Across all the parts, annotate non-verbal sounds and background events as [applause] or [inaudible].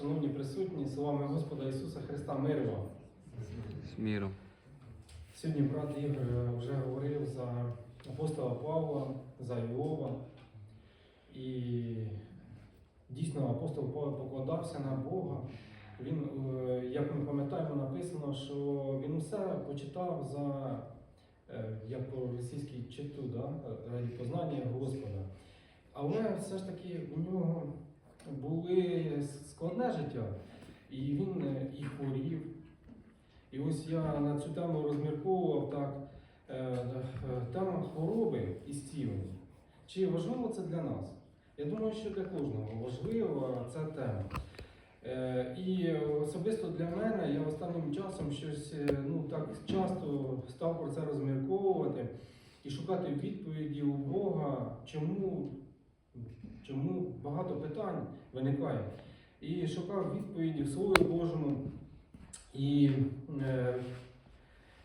Шановні присутні, словами Господа Ісуса Христа, мир вам. З міром. Сьогодні брат Ігор вже говорив за апостола Павла, за Іова. І дійсно апостол Павло покладався на Бога. Він, е, як ми пам'ятаємо, написано, що він усе почитав за, е, як по російській читу, да? раді познання Господа. Але все ж таки у нього були складне життя, і він е, і хворів. І ось я на цю тему розмірковував так, е, е, тема хвороби і зцілення. Чи важливо це для нас? Я думаю, що для кожного важлива ця тема. І особисто для мене я останнім часом щось ну, так часто став про це розмірковувати і шукати відповіді у Бога, чому, чому багато питань виникає. І шукав відповіді в Слові Божому. І, е,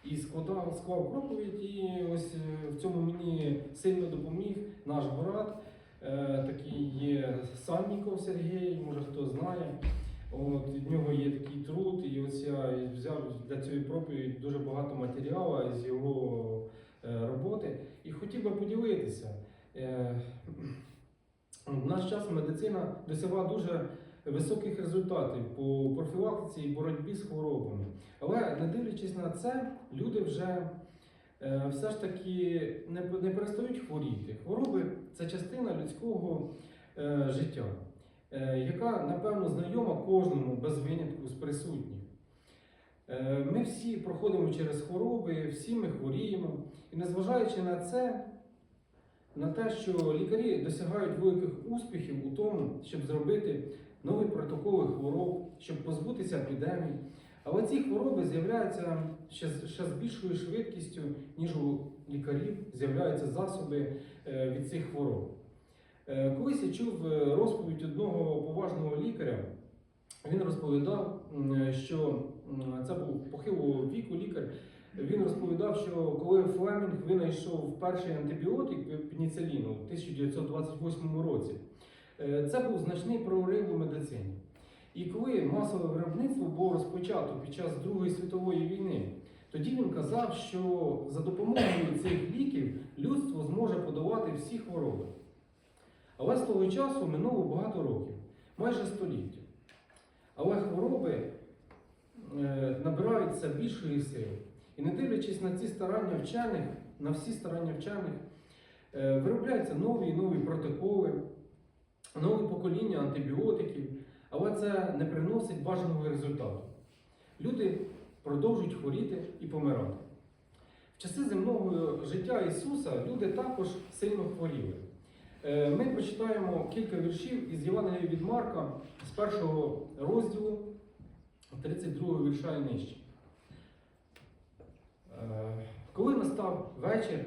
і складав, склав проповідь, і ось е, в цьому мені сильно допоміг наш брат, е, такий є Санніков Сергій, може хто знає. От, від нього є такий труд, і ось я взяв для цієї проповіді дуже багато матеріалу з його е, роботи і хотів би поділитися. Е, в наш час медицина досягла дуже високих результатів по профілактиці і боротьбі з хворобами. Але не дивлячись на це, люди вже е, все ж таки не, перестають хворіти. Хвороби це частина людського е, життя, е, яка, напевно, знайома кожному без винятку з присутніх. Ми всі проходимо через хвороби, всі ми хворіємо. І незважаючи на це, на те, що лікарі досягають великих успіхів у тому, щоб зробити нові протоколи хвороб, щоб позбутися епідемій. Але ці хвороби з'являються ще, ще з більшою швидкістю, ніж у лікарів з'являються засоби е, від цих хвороб. Е, Колись я чув е, розповідь одного поважного лікаря. Він розповідав, що це був похилого віку лікар. Він розповідав, що коли Флемінг винайшов перший антибіотик пеніциліну в 1928 році, е, це був значний прорив у медицині. І коли масове виробництво було розпочато під час Другої світової війни, тоді він казав, що за допомогою цих ліків людство зможе подолати всі хвороби. Але з того часу минуло багато років, майже століття. Але хвороби е, набирають все більшої сили. І не дивлячись на ці старання вчених, на всі старання вчених, е, виробляються нові і нові протоколи, нові покоління антибіотиків, але це не приносить бажаного результату. Люди продовжують хворіти і помирати. В часи земного життя Ісуса люди також сильно хворіли. Е, Ми прочитаємо кілька віршів із Євангелія від Марка з першого розділу 32 вірша і нижче. Е, Коли настав вечір,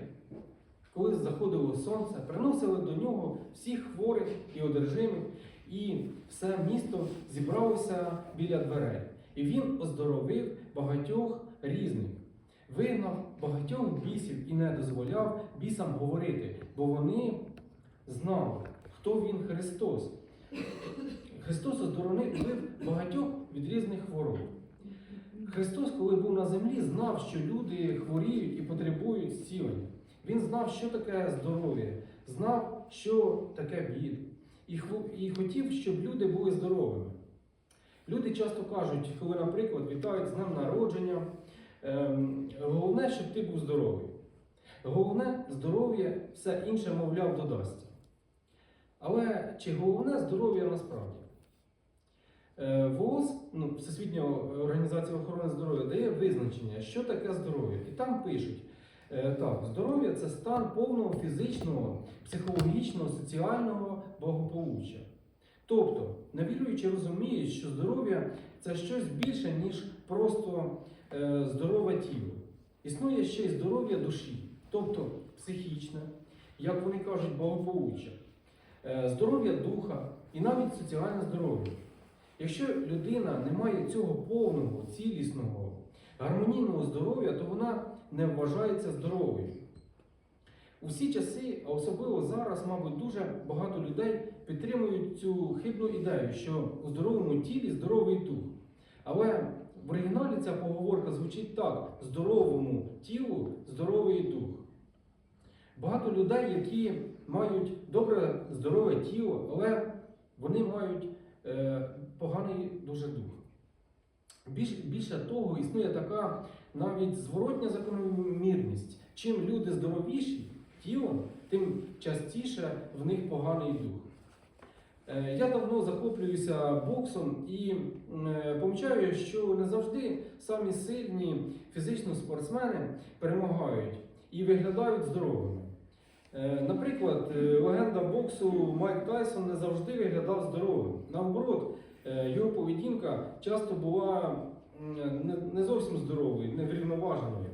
коли заходило сонце, приносили до нього всіх хворих і одержимих, і все місто зібралося біля дверей. І він оздоровив багатьох різних, вигнав багатьох бісів і не дозволяв бісам говорити, бо вони знали, хто він Христос. Христос оздоровив багатьох від різних хвороб. Христос, коли був на землі, знав, що люди хворіють і потребують зцілення. Він знав, що таке здоров'я, знав, що таке. І, і хотів, щоб люди були здоровими. Люди часто кажуть, коли, наприклад, вітають з днем народження, ем, головне, щоб ти був здоровий. Головне здоров'я, все інше, мовляв, додасться. Але чи головне здоров'я насправді? Е, ВООЗ, ну, Всесвітня організація охорони здоров'я, дає визначення, що таке здоров'я. І там пишуть, е, так, здоров'я це стан повного фізичного, психологічного, соціального благополуччя. Тобто, невіруючі розуміють, що здоров'я це щось більше, ніж просто е, здорове тіло. Існує ще й здоров'я душі, тобто психічне, як вони кажуть, благополуччя, здоров'я духа і навіть соціальне здоров'я. Якщо людина не має цього повного, цілісного, гармонійного здоров'я, то вона не вважається здоровою. У всі часи, а особливо зараз, мабуть, дуже багато людей підтримують цю хибну ідею, що у здоровому тілі здоровий дух. Але в оригіналі ця поговорка звучить так: здоровому тілу здоровий дух. Багато людей, які мають добре здорове тіло, але вони мають е, поганий дуже дух. Більш, більше того, існує така навіть зворотня закономірність. Чим люди здоровіші тілом, тим частіше в них поганий дух. Е, Я давно захоплююся боксом і е, помічаю, що не завжди самі сильні фізично спортсмени перемагають і виглядають здоровими. Е, Наприклад, легенда боксу Майк Тайсон не завжди виглядав здоровим. Наоборот, його поведінка часто була не- не зовсім здоровою, неврівноваженою.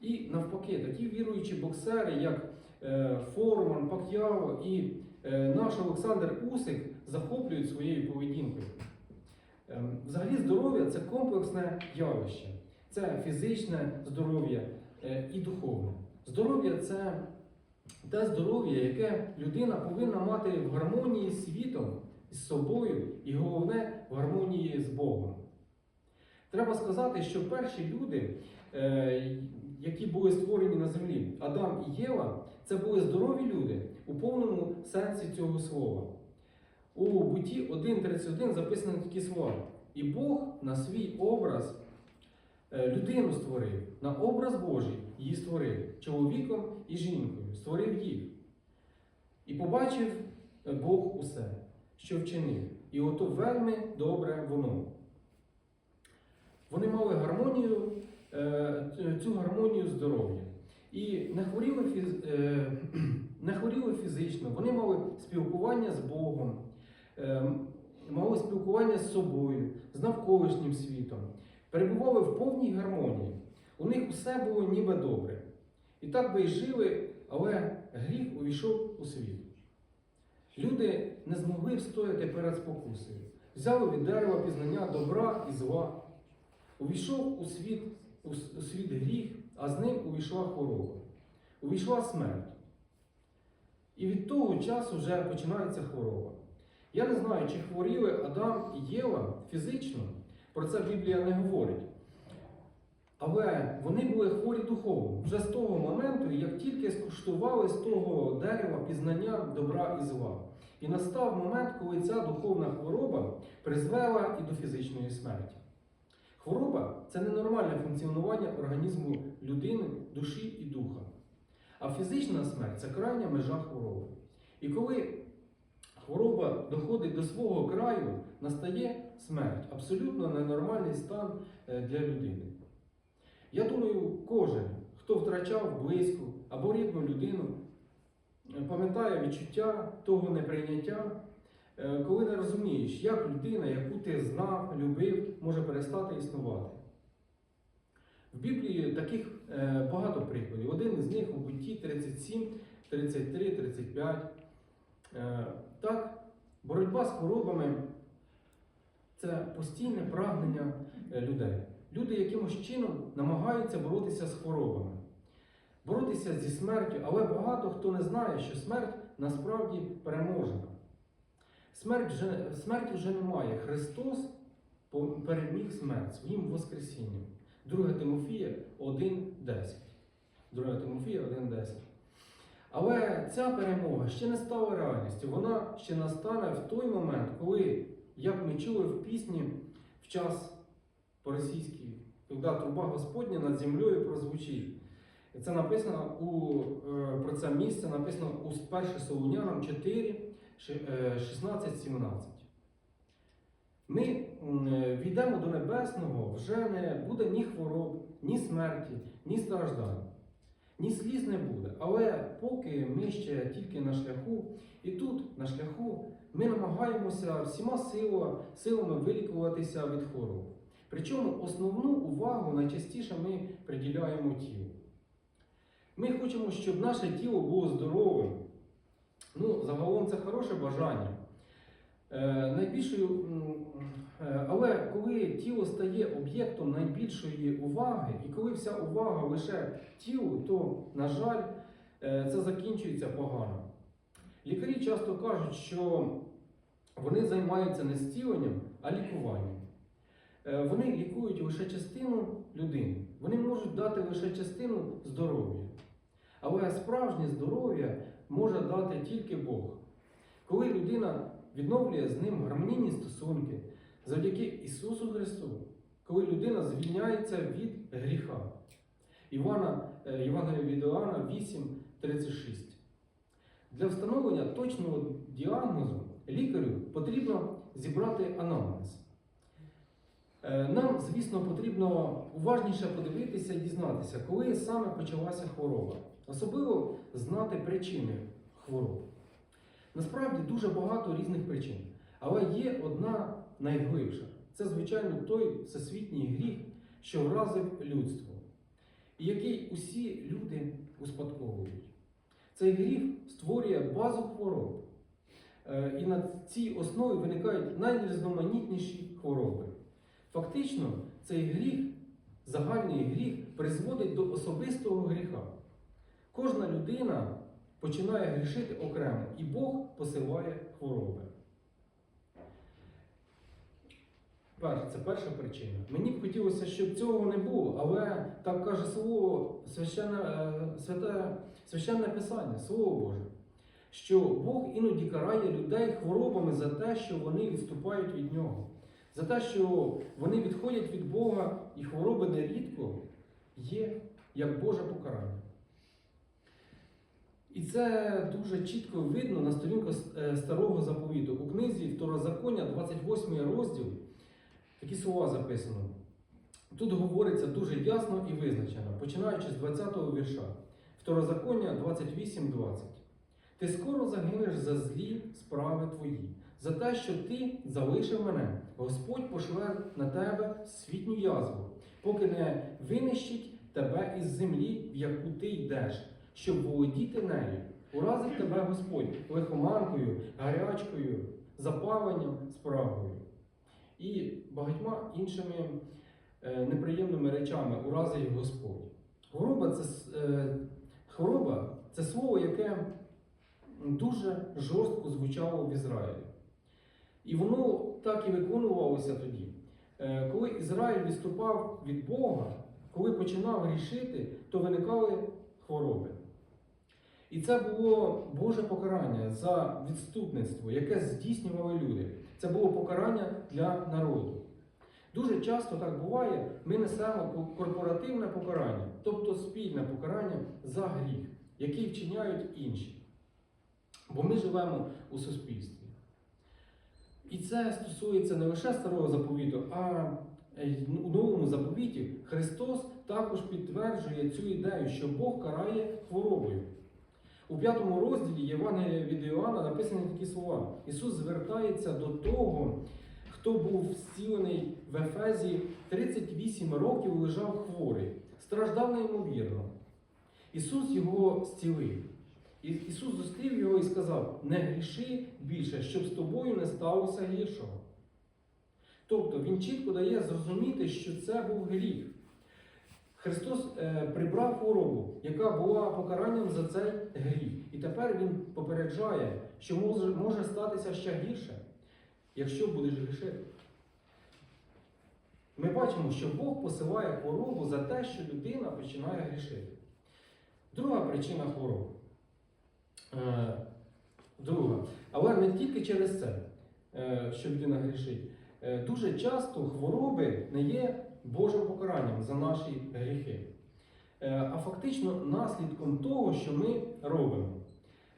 І навпаки, такі віруючі боксери, як е, Форман, Пак'яо і е, наш Олександр Усик, захоплюють своєю поведінкою. Ем, Взагалі, здоров'я це комплексне явище, це фізичне здоров'я е, і духовне. Здоров'я це те здоров'я, яке людина повинна мати в гармонії з світом, з собою і головне в гармонії з Богом. Треба сказати, що перші люди, е, які були створені на землі, Адам і Єва, це були здорові люди у повному сенсі цього слова. У буті 1.31 записано такі слова. І Бог на свій образ е, людину створив, на образ Божий її створив, чоловіком і жінкою, створив їх. І побачив е, Бог усе, що вчинив. І ото вельми добре воно. Вони мали гармонію, е, цю гармонію здоров'я. І не хворіли, фіз- [clears throat] не хворіли фізично, вони мали спілкування з Богом, е, мали спілкування з собою, з навколишнім світом, перебували в повній гармонії. У них все було ніби добре. І так би й жили, але гріх увійшов у світ. Люди не змогли встояти перед спокусою. Взяли від дерева пізнання добра і зла. Увійшов у світ, у світ гріх, а з ним увійшла хвороба. Увійшла смерть. І від того часу вже починається хвороба. Я не знаю, чи хворіли Адам і Єва фізично, про це Біблія не говорить. Але вони були хворі духовно вже з того моменту, як тільки скуштували з того дерева пізнання добра і зла. І настав момент, коли ця духовна хвороба призвела і до фізичної смерті. Хвороба це ненормальне функціонування організму людини, душі і духа. А фізична смерть це крайня межа хвороби. І коли хвороба доходить до свого краю, настає смерть абсолютно ненормальний стан е, для людини. Я думаю, кожен, хто втрачав близьку або рідну людину, пам'ятає відчуття того неприйняття, е, коли не розумієш, як людина, яку ти знав, любив, може перестати існувати. В Біблії таких е, багато прикладів. Один із них у бутті 37, 33, 35. Е, Так, боротьба з хворобами це постійне прагнення е, людей. Люди якимось чином намагаються боротися з хворобами, боротися зі смертю, але багато хто не знає, що смерть насправді переможена. Смерть вже, смерті вже немає. Христос переміг смерть своїм Воскресінням. 2 Тимофія 1.10. 2 Тимофія 1.10. Але ця перемога ще не стала реальністю. Вона ще настане в той момент, коли, як ми чули в пісні в час по-російськи, коли труба Господня над землею прозвучить. Це написано у, е, про це місце написано у 1 Солунянам 4, 16-17. Ми е, війдемо до небесного, вже не буде ні хвороб, ні смерті, ні страждань, ні сліз не буде. Але поки ми ще тільки на шляху, і тут, на шляху, ми намагаємося всіма сила- силами вилікуватися від хвороб. Причому основну увагу найчастіше ми приділяємо тілу. Ми хочемо, щоб наше тіло було здоровим. Ну, загалом це хороше бажання. Е, найбільшою, е, але коли тіло стає об'єктом найбільшої уваги, і коли вся увага лише тілу, то, на жаль, е, це закінчується погано. Лікарі часто кажуть, що вони займаються не зціленням, а лікуванням. Е, Вони лікують лише частину людини. Вони можуть дати лише частину здоров'я. Але справжнє здоров'я може дати тільки Бог. Коли людина відновлює з ним гармонійні стосунки завдяки Ісусу Христу, коли людина звільняється від гріха. Івана, е, Євангелія від Іоанна 8:36. Для встановлення точного діагнозу лікарю потрібно зібрати анамнез. Е, Нам, звісно, потрібно уважніше подивитися і дізнатися, коли саме почалася хвороба. Особливо знати причини хвороби. Насправді дуже багато різних причин, але є одна найглибша. Це, звичайно, той всесвітній гріх, що вразив людство, і який усі люди успадковують. Цей гріх створює базу хвороб. Е, І на цій основі виникають найрізноманітніші хвороби. Фактично, цей гріх, загальний гріх, призводить до особистого гріха. Кожна людина починає грішити окремо, і Бог посилає хвороби. Це перша причина. Мені б хотілося, щоб цього не було, але так каже слово священне, е, святе, священне писання, Слово Боже, що Бог іноді карає людей хворобами за те, що вони відступають від нього, за те, що вони відходять від Бога, і хвороби нерідко є як Боже покарання. І це дуже чітко видно на сторінках е, старого заповіту. У книзі Второзаконня, 28 розділ, такі слова записано. Тут говориться дуже ясно і визначено, починаючи з 20-го вірша. Второзаконня 28.20. Ти скоро загинеш за злі справи твої, за те, що ти залишив мене. Господь пошле на тебе світню язву, поки не винищить тебе із землі, в яку ти йдеш, щоб володіти нею. Уразить тебе Господь лихоманкою, гарячкою, запаленням, спрагою і багатьма іншими е, неприємними речами уразить Господь. Хвороба це, е, хвороба це слово, яке дуже жорстко звучало в Ізраїлі. І воно так і виконувалося тоді. Е, Коли Ізраїль відступав від Бога, коли починав грішити, то виникали хвороби. І це було Боже покарання за відступництво, яке здійснювали люди. Це було покарання для народу. Дуже часто так буває, ми несемо корпоративне покарання, тобто спільне покарання за гріх, який вчиняють інші. Бо ми живемо у суспільстві. І це стосується не лише старого заповіту, а й у новому заповіті Христос також підтверджує цю ідею, що Бог карає хворобою. У п'ятому розділі Євангелія від Іоанна написані такі слова. Ісус звертається до того, хто був зцілений в Ефезі 38 років лежав хворий, страждав неймовірно. Ісус його зцілив. І Ісус зустрів його і сказав: не гріши більше, щоб з тобою не сталося гіршого. Тобто Він чітко дає зрозуміти, що це був гріх. Христос е, прибрав хворобу, яка була покаранням за цей гріх. І тепер Він попереджає, що може, статися ще гірше, якщо будеш грішити. Ми бачимо, що Бог посилає хворобу за те, що людина починає грішити. Друга причина хвороби. Е, Друга. Але не тільки через це, е, що людина грішить. Е, Дуже часто хвороби не є Божим покаранням за наші гріхи, а фактично наслідком того, що ми робимо.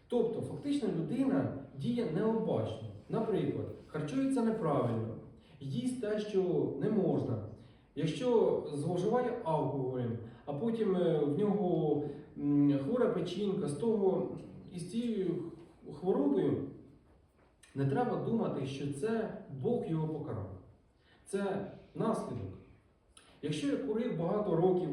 Тобто, фактично людина діє необачно. Наприклад, харчується неправильно, їсть те, що не можна. Якщо зловживає алкоголем, а потім в нього хвора печінка, з того і з цією хворобою не треба думати, що це Бог його покарав. Це наслідок. Якщо я курив багато років,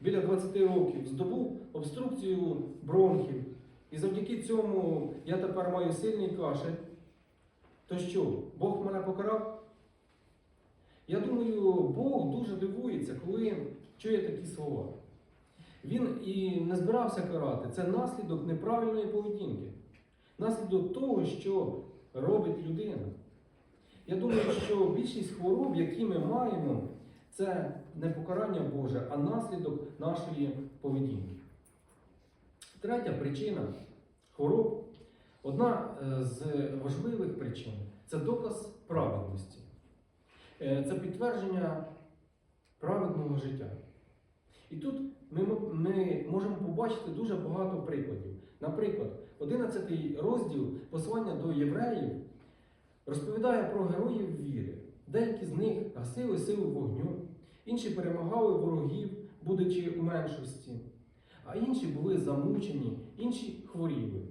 біля 20 років, здобув обструкцію бронхів, і завдяки цьому я тепер маю сильний кашель, то що, Бог мене покарав? Я думаю, Бог дуже дивується, коли чує такі слова. Він і не збирався карати. Це наслідок неправильної поведінки, наслідок того, що робить людина. Я думаю, що більшість хвороб, які ми маємо, це не покарання Боже, а наслідок нашої поведінки. Третя причина хвороб, одна е, з важливих причин це доказ праведності. Е, Це підтвердження праведного життя. І тут ми, ми можемо побачити дуже багато прикладів. Наприклад, 11 розділ послання до євреїв розповідає про героїв віри. Деякі з них гасили силу вогню, інші перемагали ворогів, будучи у меншості, а інші були замучені, інші хворіли.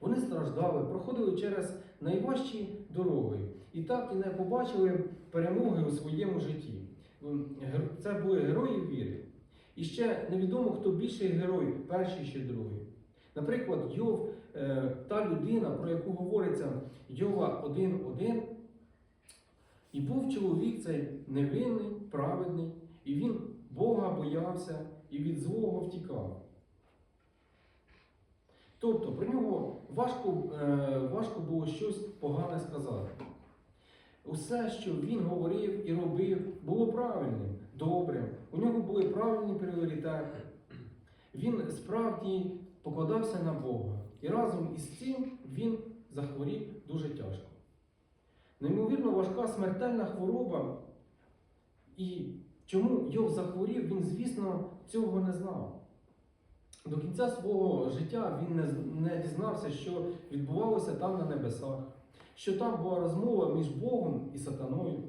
Вони страждали, проходили через найважчі дороги і так і не побачили перемоги у своєму житті. Це були герої віри. І ще невідомо, хто більший герой, перший чи другий. Наприклад, Йов, е, та людина, про яку говориться Йова 1.1, і був чоловік цей невинний, праведний, і він Бога боявся і від злого втікав. Тобто про нього важко, е, важко було щось погане сказати. Усе, що він говорив і робив, було правильним, добрим. У нього були правильні пріоритети. Він справді покладався на Бога. І разом із цим він захворів дуже тяжко. Неймовірно важка смертельна хвороба. І чому Йов захворів, він, звісно, цього не знав. До кінця свого життя він не, не дізнався, що відбувалося там на небесах, що там була розмова між Богом і сатаною.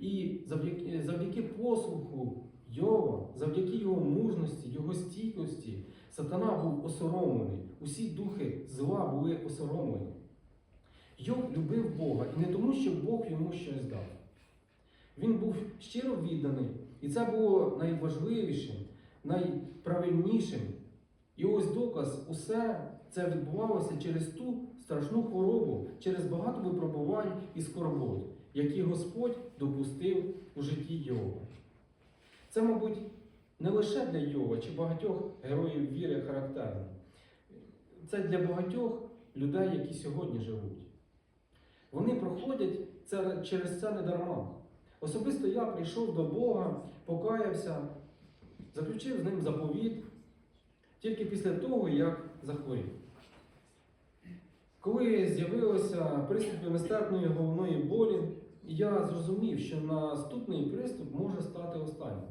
І завдяки, завдяки послуху Йова, завдяки його мужності, його стійкості, сатана був осоромлений. Усі духи зла були осоромлені. Йов любив Бога і не тому, що Бог йому щось дав. Він був щиро відданий, і це було найважливішим, найправильнішим. І ось доказ, усе це відбувалося через ту страшну хворобу, через багато випробувань і скорбот, які Господь допустив у житті Йова. Це, мабуть, не лише для Йова чи багатьох героїв віри характерно. Це для багатьох людей, які сьогодні живуть. Вони проходять це, через це недарма. Особисто я прийшов до Бога, покаявся, заключив з ним заповіт тільки після того, як захворів. Коли з'явилися приступи нестерпної головної болі, я зрозумів, що наступний приступ може стати останнім.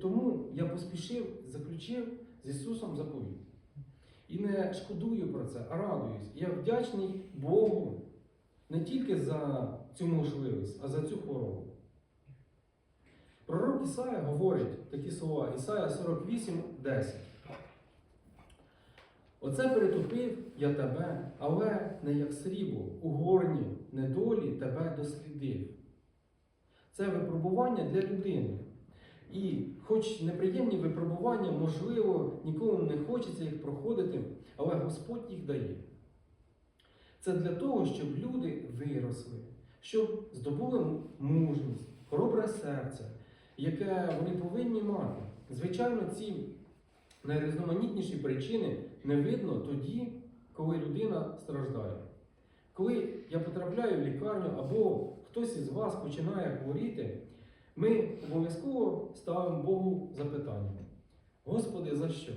Тому я поспішив, заключив з Ісусом заповіт. І не шкодую про це, а радуюсь. Я вдячний Богу не тільки за цю можливість, а за цю хворобу. Пророк Ісая говорить такі слова, Ісая 48, 10. Оце перетопив я тебе, але не як срібло, у горні недолі тебе дослідив. Це випробування для людини. І хоч неприємні випробування, можливо, нікому не хочеться їх проходити, але Господь їх дає. Це для того, щоб люди виросли, щоб здобули мужність, хоробре серце, яке вони повинні мати. Звичайно, ці найрізноманітніші причини не видно тоді, коли людина страждає. Коли я потрапляю в лікарню або хтось із вас починає хворіти, ми обов'язково ставимо Богу запитання: Господи, за що?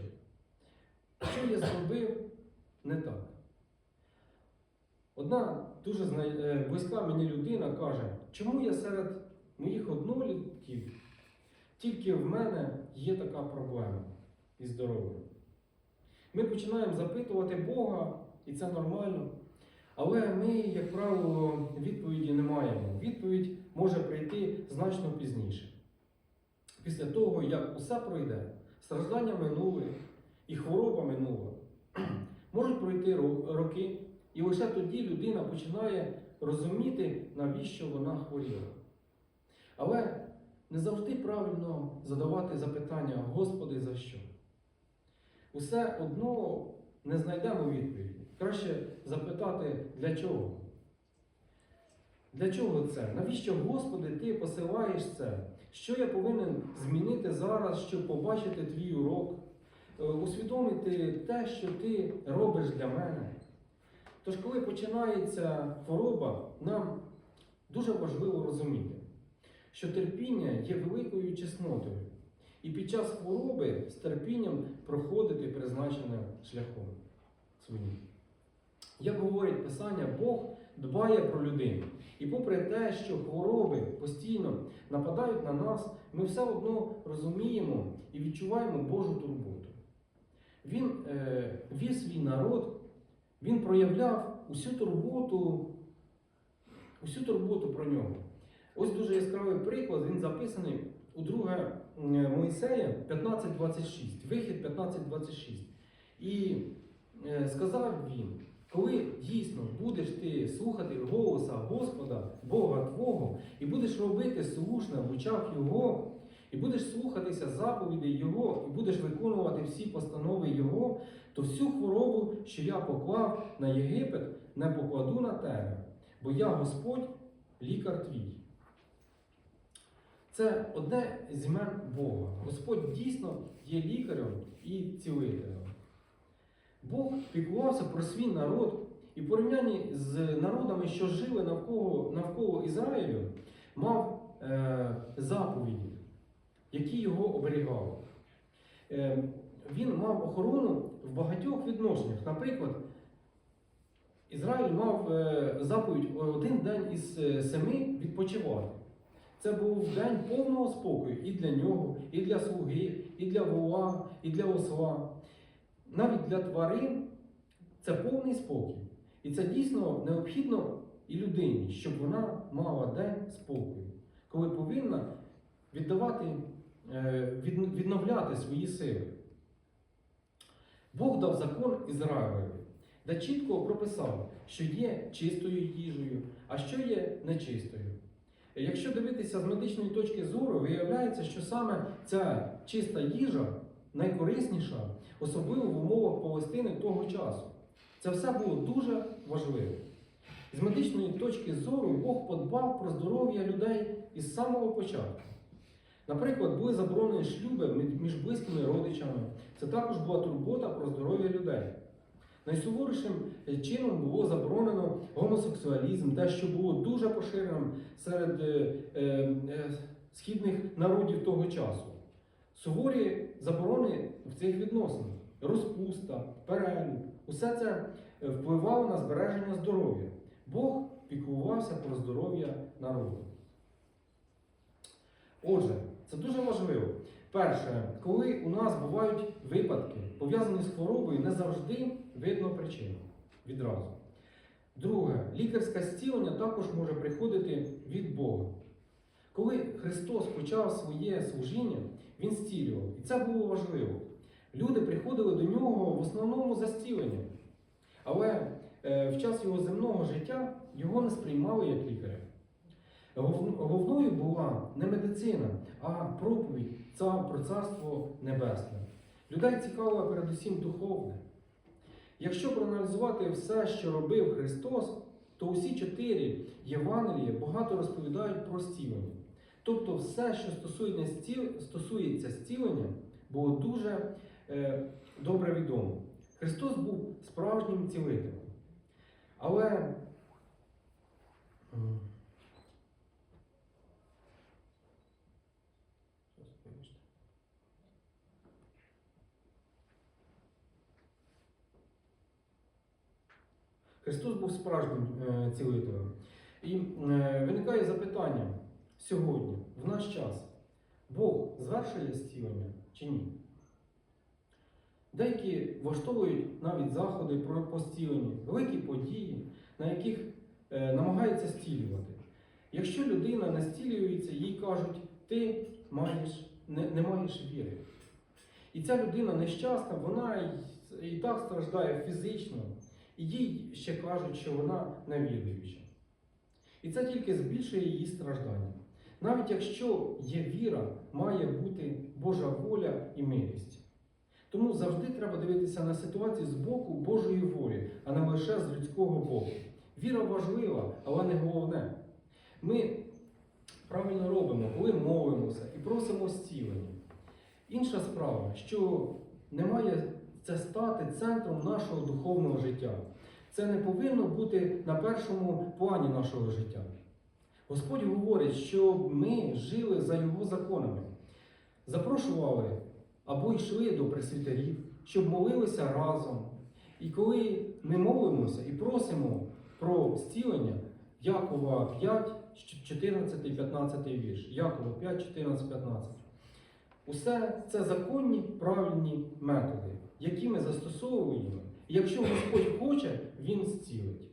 Що я зробив не так? Одна дуже е, близька мені людина каже, чому я серед моїх однолітків тільки в мене є така проблема із здоров'ям. Ми починаємо запитувати Бога, і це нормально. Але ми, як правило, відповіді не маємо. Відповідь може прийти значно пізніше. Після того, як усе пройде, страждання минули і хвороба минула. [clears throat] Можуть пройти роки, і лише тоді людина починає розуміти, навіщо вона хворіла. Але не завжди правильно задавати запитання, Господи, за що? Усе одно не знайдемо відповіді. Краще запитати, для чого? Для чого це? Навіщо, Господи, Ти посилаєш це? Що я повинен змінити зараз, щоб побачити твій урок, Е, усвідомити те, що ти робиш для мене? Тож, коли починається хвороба, нам дуже важливо розуміти, що терпіння є великою чеснотою, і під час хвороби з терпінням проходити призначеним шляхом своїм. Як говорить Писання, Бог дбає про людину. І попри те, що хвороби постійно нападають на нас, ми все одно розуміємо і відчуваємо Божу турботу. Він е, вів свій народ, він проявляв усю турботу, усю турботу про нього. Ось дуже яскравий приклад, він записаний у 2 Моїсея 15.26, вихід 15.26. І е, сказав він, коли дійсно будеш ти слухати голоса Господа, Бога Твого, і будеш робити слушне в очах Його, і будеш слухатися заповідей Його, і будеш виконувати всі постанови Його, то всю хворобу, що я поклав на Єгипет, не покладу на тебе, бо я Господь, лікар твій. Це одне з імен Бога. Господь дійсно є лікарем і цілителем. Бог піклувався про свій народ і порівнянні з народами, що жили навколо, навколо Ізраїлю, мав е, заповіді, які його оберігали. Е, він мав охорону в багатьох відношеннях. Наприклад, Ізраїль мав е, заповідь один день із е, семи відпочивати. Це був день повного спокою і для нього, і для слуги, і для вола, і для осла. Навіть для тварин це повний спокій. І це дійсно необхідно і людині, щоб вона мала день спокою, коли повинна віддавати, е, відновляти свої сили. Бог дав закон Ізраїлеві, де чітко прописав, що є чистою їжею, а що є нечистою. Якщо дивитися з медичної точки зору, виявляється, що саме ця чиста їжа найкорисніша, особливо в умовах Палестини того часу. Це все було дуже важливо. З медичної точки зору Бог подбав про здоров'я людей із самого початку. Наприклад, були заборонені шлюби між близькими родичами. Це також була турбота про здоров'я людей. Найсуворішим чином було заборонено гомосексуалізм, те, що було дуже поширеним серед е, е, е, східних народів того часу. Суворі заборони в цих відносинах, розпуста, перелюб, усе це е, впливало на збереження здоров'я. Бог піклувався про здоров'я народу. Отже, це дуже важливо. Перше, коли у нас бувають випадки, пов'язані з хворобою, не завжди видно причину відразу. Друге, лікарське зцілення також може приходити від Бога. Коли Христос почав своє служіння, Він зцілював. І це було важливо. Люди приходили до нього в основному за зціленням. Але е, в час його земного життя його не сприймали як лікаря. Головною була не медицина, а проповідь про царство небесне. Людей цікавило передусім духовне. Якщо проаналізувати все, що робив Христос, то усі чотири Євангелії багато розповідають про зцілення. Тобто все, що стосується, зцілення, було дуже е, добре відомо. Христос був справжнім цілителем. Але. Христос був справжнім е, цілителем. І е, виникає запитання сьогодні, в наш час, Бог звершує зцілення чи ні? Деякі влаштовують навіть заходи про по зціленні, великі події, на яких е, намагаються зцілювати. Якщо людина не зцілюється, їй кажуть, ти маєш, не, не маєш віри. І ця людина нещасна, вона і, і так страждає фізично, і їй ще кажуть, що вона невіруюча. І це тільки збільшує її страждання. Навіть якщо є віра, має бути Божа воля і милість. Тому завжди треба дивитися на ситуацію з боку Божої волі, а не лише з людського боку. Віра важлива, але не головне. Ми правильно робимо, коли молимося і просимо зцілення. Інша справа, що не має це стати центром нашого духовного життя. Це не повинно бути на першому плані нашого життя. Господь говорить, що ми жили за Його законами, запрошували або йшли до пресвітерів, щоб молилися разом. І коли ми молимося і просимо про зцілення, Якова 5, 14, 15 вірш. Якова 5, 14, 15. Усе це законні правильні методи, які ми застосовуємо. І якщо Господь хоче, Він зцілить.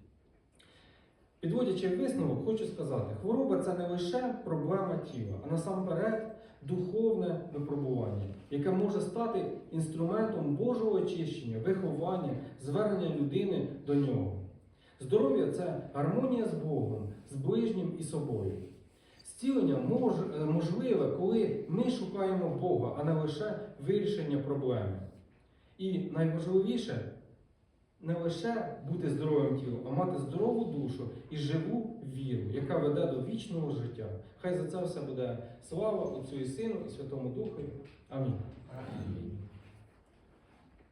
Підводячи висновок, хочу сказати, хвороба це не лише проблема тіла, а насамперед духовне випробування, яке може стати інструментом Божого очищення, виховання, звернення людини до нього. Здоров'я це гармонія з Богом, з ближнім і собою. Зцілення мож- е, можливе, коли ми шукаємо Бога, а не лише вирішення проблеми. І найважливіше не лише бути здоровим тілом, а мати здорову душу і живу віру, яка веде до вічного життя. Хай за це все буде слава Отцю і Сину і Святому Духу. Амінь. Амінь.